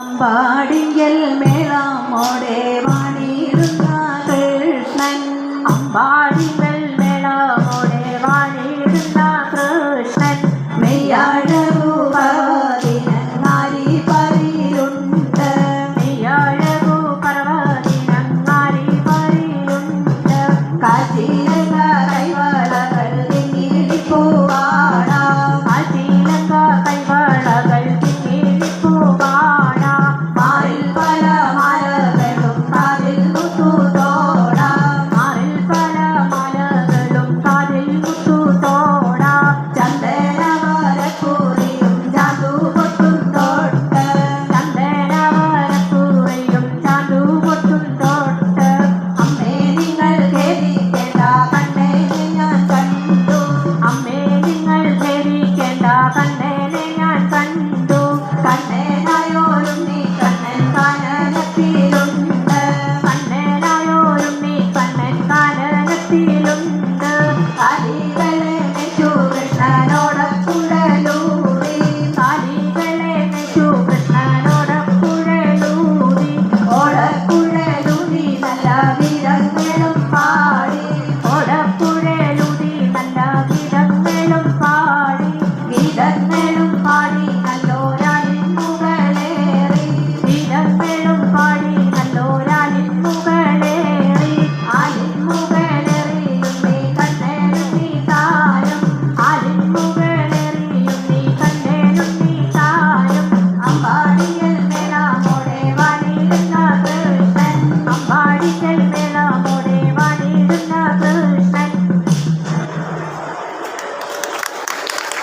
അമ്പാടിയൽ മേളാമോടെ വാണിടുന്ന Krishnan. അമ്പാടികൾ മേളാമോടെ വാണിടുന്ന Krishnan. മെയ്യാഴകൂപതിനാരി പറിയുണ്ട് മെയ്യാഴകൂ പർവതിനാരി പറിയുണ്ട് കാശീരക കൈവല importante